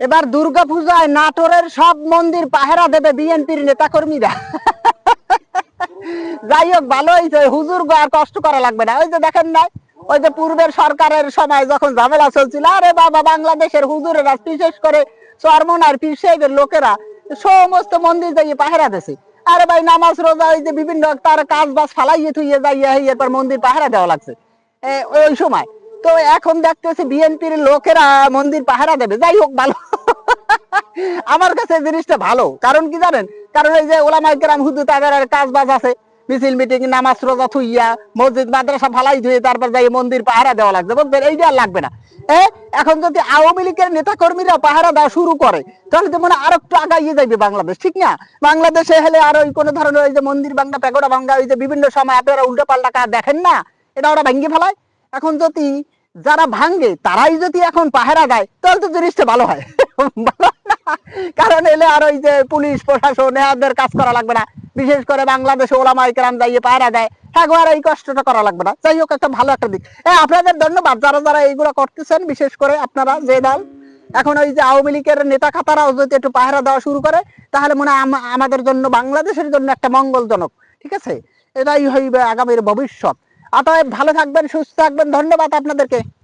এবার দুর্গা পূজায় নাটোরের সব মন্দির পাহারা দেবে বিএনপির নেতা কর্মীরা যাই হোক, ভালো হয়েছে। হুজুর আর কষ্ট করা লাগবে না। ওই যে দেখেন না ওই যে পূর্বের সরকারের সময় যখন ঝামেলা চলছিল, আরে বাবা, বাংলাদেশের হুজুরেরা, বিশেষ করে চরমন আর পীর সাহেবের লোকেরা, সমস্ত মন্দির যাইয়ে পাহারা দিছে। আরে ভাই, নামাজ, রোজা, ওই যে বিভিন্ন তার কাজ বাজ ফালাইয়ে থুইয়ে যাইয়ে এরপর মন্দির পাহারা দেওয়া লাগছে। ওই সময়। তো এখন দেখতেছি বিএনপির লোকেরা মন্দির পাহারা দেবে। যাই হোক, ভালো। আমার কাছে জিনিসটা ভালো। কারণ কি জানেন? কারণ এই যে ওলামাই কেরাম হুদু তাদের আর কাজ বাজ আছে। মিছিল, মিটিং, নামাজ, রোজা থুইয়া, মসজিদ, মাদ্রাসা ফালাই ধুয়ে তারপর যাই মন্দির পাহারা দেওয়া লাগছে। বুঝলেন এইটা আর লাগবে না। এখন যদি আওয়ামী লীগের নেতা কর্মীরা পাহারা দেওয়া শুরু করে, তাহলে তো মনে হয় একটু আগাইয়ে যাবে বাংলাদেশ, ঠিক না? বাংলাদেশে হলে আর ওই কোনো ধরনের ওই যে মন্দির ভাঙ্গা পেগোড়া ভাঙ্গা ওই যে বিভিন্ন সময় আপনারা উল্টো পাল্টা দেখেন না? এটা ওরা ভেঙে ফেলায়। এখন যদি যারা ভাঙ্গে, তারাই যদি এখন পাহারা দেয় তাহলে তো জিনিসটা ভালো হয়। কারণ এলে আর ওই যে পুলিশ, প্রশাসন, এদের কাজ করা লাগবে না। বিশেষ করে বাংলাদেশে ওলামাই কেরাম যাইয়ে পাহারা দেয় হ্যাঁ এই কষ্টটা করা লাগবে না। যাই হোক, একটা ভালো একটা দিক। হ্যাঁ আপনাদের ধন্যবাদ। যারা যারা এইগুলো করতেছেন, বিশেষ করে আপনারা, যে দল, এখন ওই যে আওয়ামী লীগের নেতা খাতারাও যদি একটু পাহারা দেওয়া শুরু করে, তাহলে মনে হয় আমাদের জন্য, বাংলাদেশের জন্য একটা মঙ্গলজনক, ঠিক আছে? এটাই হইবে আগামীর ভবিষ্যৎ। অতএব ভালো থাকবেন, সুস্থ থাকবেন। ধন্যবাদ আপনাদেরকে।